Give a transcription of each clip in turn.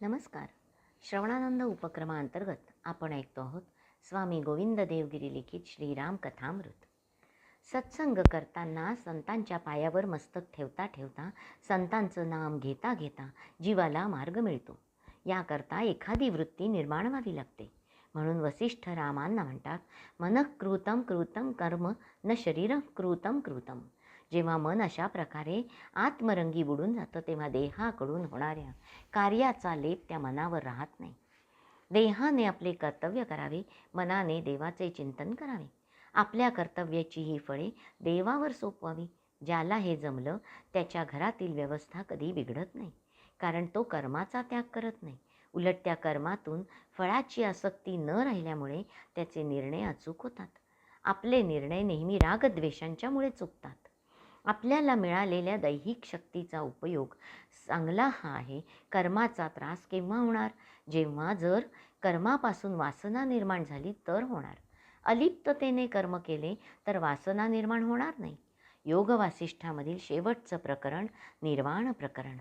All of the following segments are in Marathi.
नमस्कार. श्रवणानंद उपक्रमाअंतर्गत आपण ऐकतो आहोत स्वामी गोविंद देवगिरी लिखित श्रीराम कथामृत. सत्संग करताना संतांच्या पायावर मस्तक ठेवता ठेवता संतांचं नाम घेता घेता जीवाला मार्ग मिळतो. याकरता एखादी वृत्ती निर्माण व्हावी लागते. म्हणून वसिष्ठ रामांना म्हणतात मनः कृतम कृतम कर्म न शरीर कृतम कृतम जेव्हा मन अशा प्रकारे आत्मरंगी बुडून जातं तेव्हा देहाकडून होणाऱ्या कार्याचा लेप त्या मनावर राहत नाही. देहाने आपले कर्तव्य करावे मनाने देवाचे चिंतन करावे. आपल्या कर्तव्याची ही फळे देवावर सोपवावी ज्याला हे जमलं त्याच्या घरातील व्यवस्था कधी बिघडत नाही. कारण तो कर्माचा त्याग करत नाही. उलट त्या कर्मातून फळाची आसक्ती न राहिल्यामुळे त्याचे निर्णय अचूक होतात. आपले निर्णय नेहमी रागद्वेषांच्यामुळे चुकतात. आपल्याला मिळालेल्या दैहिक शक्तीचा उपयोग चांगला हा आहे. कर्माचा त्रास केव्हा होणार? जेव्हा जर कर्मापासून वासना निर्माण झाली तर होणार. अलिप्ततेने कर्म केले तर वासना निर्माण होणार नाही. योग वासिष्ठामधील शेवटचं प्रकरण निर्वाण प्रकरण.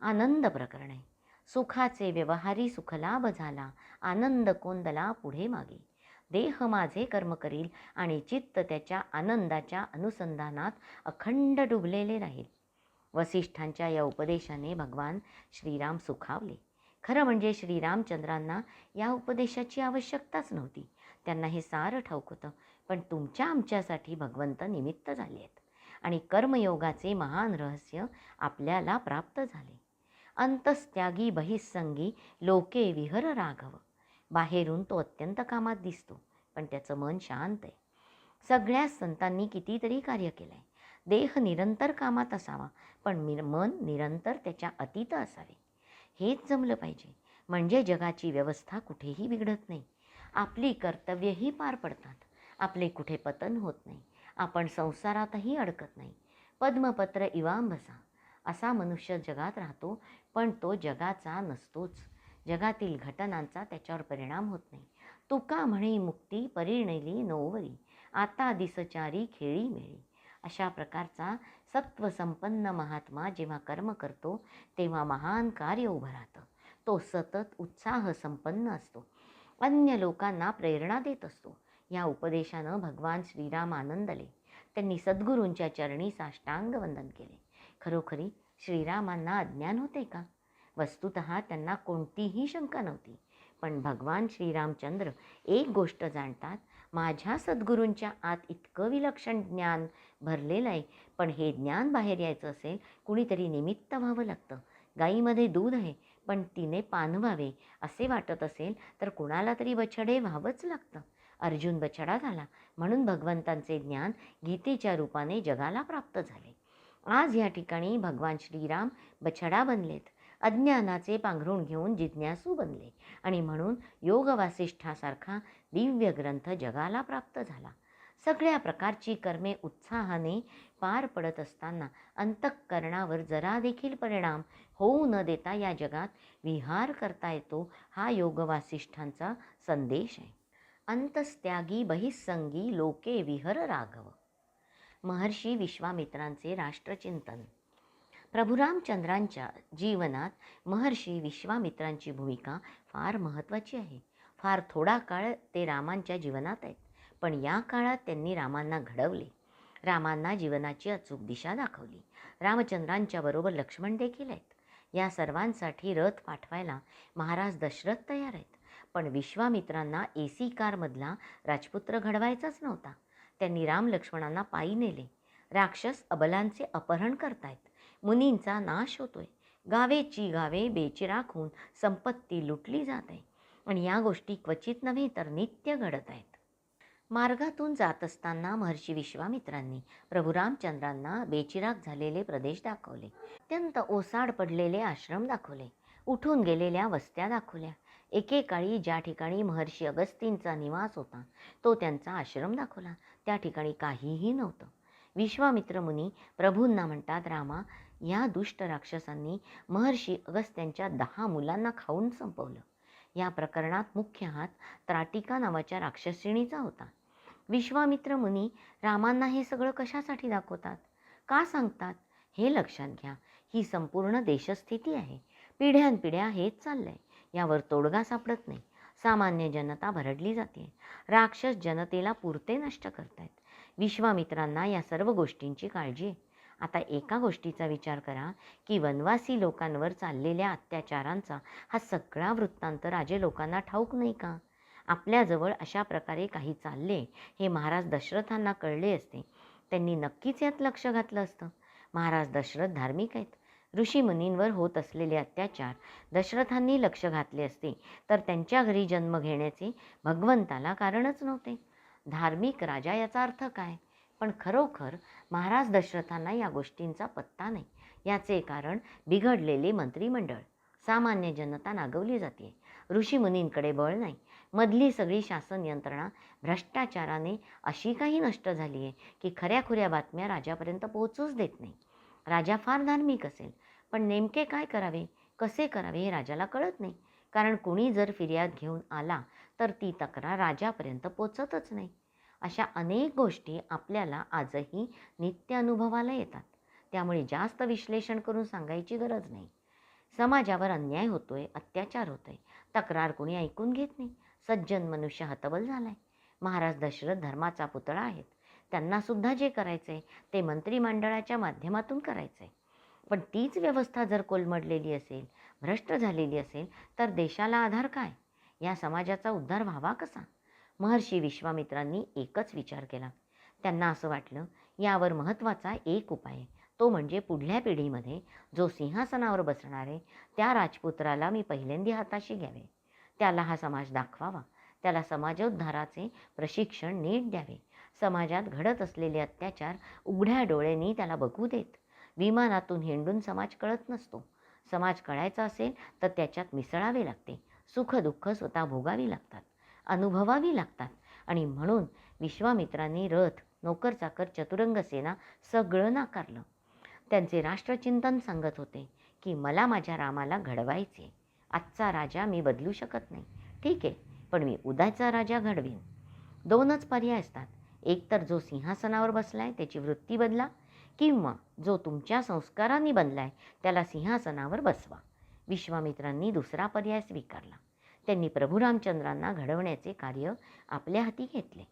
आनंद प्रकरण आहे. सुखाचे व्यवहारी सुखलाभ झाला. आनंद कोंदला पुढे मागे. देह माझे कर्म करील आणि चित्त त्याच्या आनंदाच्या अनुसंधानात अखंड डुबलेले राहील. वसिष्ठांच्या या उपदेशाने भगवान श्रीराम सुखावले. खरं म्हणजे श्रीरामचंद्रांना या उपदेशाची आवश्यकताच नव्हती. त्यांना हे सारं ठाऊक होतं पण तुमच्या आमच्यासाठी भगवंत निमित्त झाले आहेत आणि कर्मयोगाचे महान रहस्य आपल्याला प्राप्त झाले. अंतस्त्यागी बहिस्संगी लोके विहर राघव. बाहेरून तो अत्यंत कामात दिसतो पण त्याचं मन शांत आहे. सगळ्या संतांनी कितीतरी कार्य केलं आहे देह निरंतर कामात असावा पण निर मन निरंतर त्याच्या अतीत असावे. हेच जमलं पाहिजे. म्हणजे जगाची व्यवस्था कुठेही बिघडत नाही. आपली कर्तव्यही पार पडतात. आपले कुठे पतन होत नाही. आपण संसारातही अडकत नाही. पद्मपत्र इवांबसा असा मनुष्य जगात राहतो पण तो जगाचा नसतोच. जगातील घटनांचा त्याच्यावर परिणाम होत नाही. तुका म्हणे मुक्ती परिणली नोवरी. आता दिसचारी खेळी मिळी. अशा प्रकारचा सत्वसंपन्न महात्मा जेव्हा कर्म करतो तेव्हा महान कार्य उभं राहतं. तो सतत उत्साह संपन्न असतो. अन्य लोकांना प्रेरणा देत असतो. या उपदेशानं भगवान श्रीराम आनंदले. त्यांनी सद्गुरूंच्या चरणी साष्टांग वंदन केले. खरोखरी श्रीरामांना अज्ञान होते का? वस्तुत त्यांना कोणतीही शंका नव्हती. पण भगवान श्रीरामचंद्र एक गोष्ट जाणतात माझ्या सद्गुरूंच्या आत इतकं विलक्षण ज्ञान भरलेलं आहे पण हे ज्ञान बाहेर यायचं असेल कुणीतरी निमित्त व्हावं लागतं. गाईमध्ये दूध आहे पण तिने पान व्हावे असे वाटत असेल तर कुणाला तरी बछडे व्हावंच लागतं. अर्जुन बछडा झाला म्हणून भगवंतांचे ज्ञान गीतेच्या रूपाने जगाला प्राप्त झाले. आज या ठिकाणी भगवान श्रीराम बछडा बनलेत. अज्ञानाचे पांघरून घेऊन जिज्ञासू बनले. आणि म्हणून योगवासिष्ठासारखा दिव्य ग्रंथ जगाला प्राप्त झाला. सगळ्या प्रकारची कर्मे उत्साहाने पार पडत असताना अंतःकरणावर जरा देखील परिणाम होऊ न देता या जगात विहार करता येतो हा योगवासिष्ठांचा संदेश आहे. अंतस्त्यागी बहिस्संगी लोके विहर राघव. महर्षी विश्वामित्रांचे राष्ट्रचिंतन. प्रभुरामचंद्रांच्या जीवनात महर्षी विश्वामित्रांची भूमिका फार महत्त्वाची आहे. फार थोडा काळ ते रामांच्या जीवनात आहेत. पण या काळात त्यांनी रामांना घडवले. रामांना जीवनाची अचूक दिशा दाखवली. रामचंद्रांच्या बरोबर लक्ष्मण देखील आहेत. या सर्वांसाठी रथ पाठवायला महाराज दशरथ तयार आहेत. पण विश्वामित्रांना ए सी कारमधला राजपुत्र घडवायचाच नव्हता. त्यांनी राम लक्ष्मणांना पायी नेले. राक्षस अबलांचे अपहरण करतायत. मुनींचा नाश होतोय. गावेची गावे बेचिराख होऊन संपत्ती लुटली जात आहे आणि या गोष्टी क्वचित नव्हे तर नित्य घडत आहेत. मार्गातून जात असताना महर्षी विश्वामित्रांनी प्रभू रामचंद्रांना बेचिराग झालेले प्रदेश दाखवले. अत्यंत ओसाड पडलेले आश्रम दाखवले. उठून गेलेल्या वस्त्या दाखवल्या. एकेकाळी ज्या ठिकाणी महर्षी अगस्तींचा निवास होता तो त्यांचा आश्रम दाखवला. त्या ठिकाणी काहीही नव्हतं. विश्वामित्र मुनी प्रभूंना म्हणतात रामा या दुष्ट राक्षसांनी महर्षी अगस्त्यांच्या दहा मुलांना खाऊन संपवलं. या प्रकरणात मुख्य हात त्राटिका नावाच्या राक्षसिणीचा होता. विश्वामित्र मुनी रामांना हे सगळं कशासाठी दाखवतात? का सांगतात? हे लक्षात घ्या. ही संपूर्ण देशस्थिती आहे. पिढ्यानपिढ्या हेच चाललं आहे यावर तोडगा सापडत नाही. सामान्य जनता भरडली जाते. राक्षस जनतेला पुरते नष्ट करतायत. विश्वामित्रांना या सर्व गोष्टींची काळजी आहे. आता एका गोष्टीचा विचार करा की वनवासी लोकांवर चाललेल्या अत्याचारांचा हा सगळा वृत्तांत राजे लोकांना ठाऊक नाही का? आपल्याजवळ अशा प्रकारे काही चालले हे महाराज दशरथांना कळले असते. त्यांनी नक्कीच यात लक्ष घातलं असतं. महाराज दशरथ धार्मिक आहेत. ऋषीमुनींवर होत असलेले अत्याचार दशरथांनी लक्ष घातले असते तर त्यांच्या घरी जन्म घेण्याचे भगवंताला कारणच नव्हते. धार्मिक राजा याचा अर्थ काय? पण खरोखर महाराज दशरथांना या गोष्टींचा पत्ता नाही. याचे कारण बिघडलेले मंत्रिमंडळ. सामान्य जनता नागवली जाते. ऋषीमुनींकडे बळ नाही. मधली सगळी शासन यंत्रणा भ्रष्टाचाराने अशी काही नष्ट झाली आहे की खऱ्याखुऱ्या बातम्या राजापर्यंत पोहोचूच देत नाही. राजा फार धार्मिक असेल पण नेमके काय करावे? कसे करावे हे राजाला कळत नाही. कारण कुणी जर फिर्याद घेऊन आला तर ती तक्रार राजापर्यंत पोचतच नाही. अशा अनेक गोष्टी आपल्याला आजही नित्य अनुभवाला येतात. त्यामुळे जास्त विश्लेषण करून सांगायची गरज नाही. समाजावर अन्याय होतोय अत्याचार होतोय तक्रार कोणी ऐकून घेत नाही सज्जन मनुष्य हतबल झालाय. महाराज दशरथ धर्माचा पुतळा आहेत. त्यांनासुद्धा जे करायचं आहे ते मंत्रिमंडळाच्या माध्यमातून करायचं आहे पण तीच व्यवस्था जर कोलमडलेली असेल भ्रष्ट झालेली असेल तर देशाला आधार काय? या समाजाचा उद्धार व्हावा कसा? महर्षी विश्वामित्रांनी एकच विचार केला. त्यांना असं वाटलं यावर महत्त्वाचा एक उपाय तो म्हणजे पुढल्या पिढीमध्ये जो सिंहासनावर बसणार आहे त्या राजपुत्राला मी पहिल्यांदी हाताशी घ्यावे. त्याला हा समाज दाखवावा. त्याला समाजोद्धाराचे प्रशिक्षण नीट द्यावे. समाजात घडत असलेले अत्याचार उघड्या डोळ्यांनी त्याला बघू देत. विमानातून हिंडून समाज कळत नसतो. समाज कळायचा असेल तर त्याच्यात मिसळावे लागते. सुखदुःख स्वतः भोगावी लागतात. अनुभवावी लागतात. आणि म्हणून विश्वामित्रांनी रथ नोकरचाकर चतुरंग सेना सगळं नाकारलं. त्यांचे राष्ट्रचिंतन सांगत होते की मला माझ्या रामाला घडवायचे आजचा राजा मी बदलू शकत नाही. ठीक आहे पण मी उद्याचा राजा घडवीन. दोनच पर्याय असतात. एक तर जो सिंहासनावर बसलाय त्याची वृत्ती बदला किंवा जो तुमच्या संस्कारांनी बनलाय त्याला सिंहासनावर बसवा. विश्वामित्रांनी दुसरा पर्याय स्वीकारला. त्यांनी प्रभू रामचंद्रांना घडवण्याचे कार्य आपल्या हाती घेतले.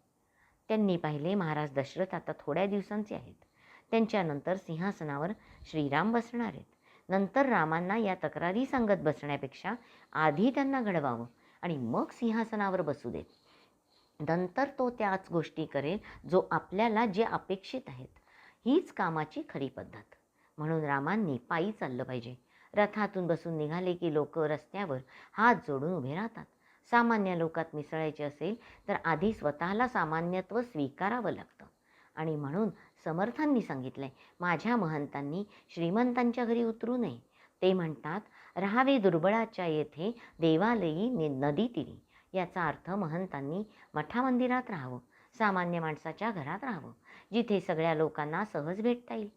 त्यांनी पाहिले महाराज दशरथ आता थोड्या दिवसांचे आहेत. त्यांच्यानंतर सिंहासनावर श्रीराम बसणार आहेत. नंतर रामांना या तक्रारी सांगत बसण्यापेक्षा आधी त्यांना घडवावं आणि मग सिंहासनावर बसू देत. नंतर तो त्याच गोष्टी करेल जो आपल्याला जे अपेक्षित आहेत. हीच कामाची खरी पद्धत. म्हणून रामांनी पायी चाललं पाहिजे. रथातून बसून निघाले की लोक रस्त्यावर हात जोडून उभे राहतात. सामान्य लोकात मिसळायचे असेल तर आधी स्वतःला सामान्यत्व स्वीकारावं लागतं. आणि म्हणून समर्थांनी सांगितलंय माझ्या महंतांनी श्रीमंतांच्या घरी उतरू नये. ते म्हणतात राहावे दुर्बळाच्या येथे देवालयी नदी तिरी. याचा अर्थ महंतांनी मठामंदिरात राहावं सामान्य माणसाच्या घरात राहावं जिथे सगळ्या लोकांना सहज भेटता येईल.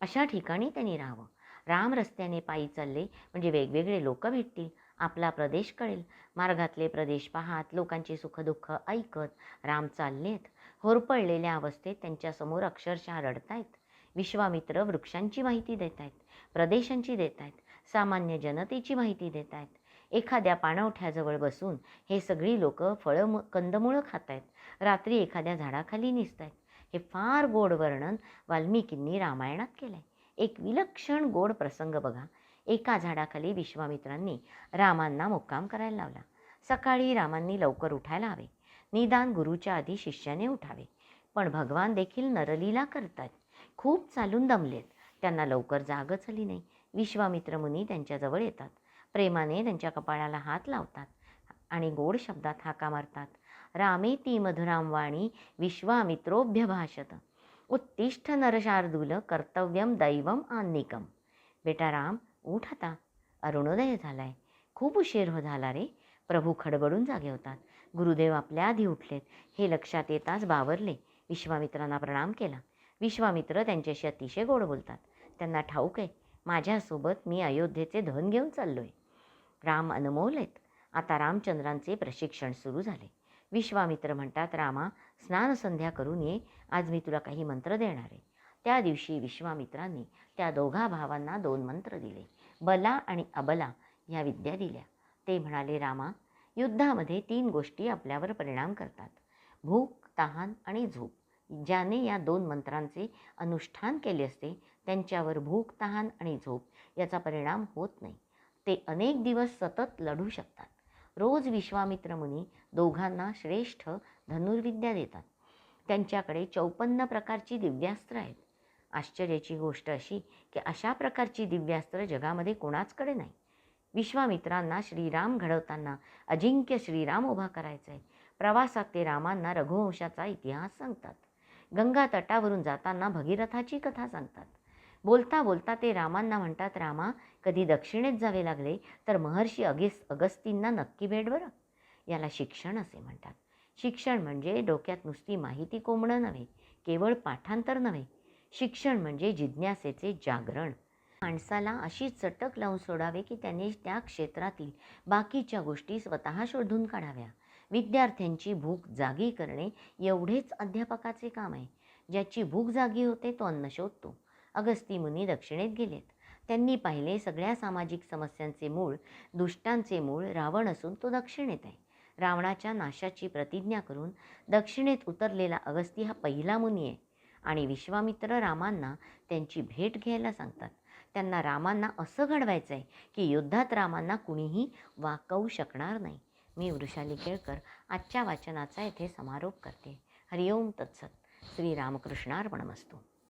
अशा ठिकाणी त्यांनी राहावं. राम रस्त्याने पायी चालले म्हणजे वेगवेगळे लोक भेटतील आपला प्रदेश कळेल. मार्गातले प्रदेश पाहात लोकांची सुखदुःख ऐकत राम चाललेत. होरपळलेल्या अवस्थेत त्यांच्यासमोर अक्षरशः रडतायत. विश्वामित्र वृक्षांची माहिती देत आहेत प्रदेशांची देत आहेत सामान्य जनतेची माहिती देत आहेत एखाद्या पाणवठ्याजवळ बसून हे सगळी लोक फळं कंदमुळं खात आहेत रात्री एखाद्या झाडाखाली निसत आहेत हे फार गोड वर्णन वाल्मिकींनी रामायणात केलं आहे एक विलक्षण गोड प्रसंग बघा. एका झाडाखाली विश्वामित्रांनी रामांना मुक्काम करायला लावला. सकाळी रामांनी लवकर उठायला हवे. निदान गुरुच्या आधी शिष्याने उठावे. पण भगवान देखील नरलीला करतात. खूप चालून दमलेत. त्यांना लवकर जागच आली नाही. विश्वामित्र मुनी त्यांच्याजवळ येतात. प्रेमाने त्यांच्या कपाळाला हात लावतात आणि गोड शब्दात हाका मारतात. रामेती मधुराम वाणी विश्वामित्रोभ्यभाषत उत्तिष्ठ नरशार्दूल कर्तव्यम दैवम आन्निकम बेटा राम उठ आता अरुणोदय झालाय खूप उशीर हो झाला रे प्रभू खडबडून जागे होतात गुरुदेव आपल्या आधी उठलेत हे लक्षात येताच बावरले विश्वामित्रांना प्रणाम केला विश्वामित्र त्यांच्याशी अतिशय गोड बोलतात त्यांना ठाऊक आहे माझ्यासोबत मी अयोध्येचे धन घेऊन चाललो आहे राम अनमोल आहेत आता रामचंद्रांचे प्रशिक्षण सुरू झाले विश्वामित्र म्हणतात रामा स्नानसंध्या करून ये आज मी तुला काही मंत्र देणार आहे. त्या दिवशी विश्वामित्रांनी त्या दोघा भावांना दोन मंत्र दिले. बला आणि अबला ह्या विद्या दिल्या. ते म्हणाले रामा युद्धामध्ये तीन गोष्टी आपल्यावर परिणाम करतात. भूक तहान आणि झोप. ज्याने या दोन मंत्रांचे अनुष्ठान केले असते त्यांच्यावर भूक तहान आणि झोप याचा परिणाम होत नाही. ते अनेक दिवस सतत लढू शकतात. रोज विश्वामित्र मुनी दोघांना श्रेष्ठ धनुर्विद्या देतात. त्यांच्याकडे चौपन्न प्रकारची दिव्यास्त्र आहेत. आश्चर्याची गोष्ट अशी की अशा प्रकारची दिव्यास्त्र जगामध्ये कोणाचकडे नाही. विश्वामित्रांना श्रीराम घडवताना अजिंक्य श्रीराम उभा करायचा आहे प्रवासात ते रामांना रघुवंशाचा इतिहास सांगतात. गंगा तटावरून जाताना भगीरथाची कथा सांगतात. बोलता बोलता ते रामांना म्हणतात रामा कधी दक्षिणेत जावे लागले तर महर्षी अगेस अगस्तींना नक्की भेट बरं. याला शिक्षण असे म्हणतात. शिक्षण म्हणजे डोक्यात नुसती माहिती कोंबणं नव्हे केवळ पाठांतर नव्हे. शिक्षण म्हणजे जिज्ञासेचे जागरण. माणसाला अशी चटक लावून सोडावे की त्याने त्या क्षेत्रातील बाकीच्या गोष्टी स्वतः शोधून काढाव्या. विद्यार्थ्यांची भूक जागी करणे एवढेच अध्यापकाचे काम आहे. ज्याची भूक जागी होते तो अन्न शोधतो अगस्ती मुनी दक्षिणेत गेलेत. त्यांनी पाहिले सगळ्या सामाजिक समस्यांचे मूळ दुष्टांचे मूळ रावण असून तो दक्षिणेत आहे. रावणाच्या नाशाची प्रतिज्ञा करून दक्षिणेत उतरलेला अगस्ती हा पहिला मुनी आहे आणि विश्वामित्र रामांना त्यांची भेट घ्यायला सांगतात. त्यांना रामांना असं घडवायचं आहे की युद्धात रामांना कुणीही वाकवू शकणार नाही. मी वृषाली केळकर आजच्या वाचनाचा येथे समारोप करते. हरिओम तत्सत. श्री रामकृष्णार्पणमस्तू.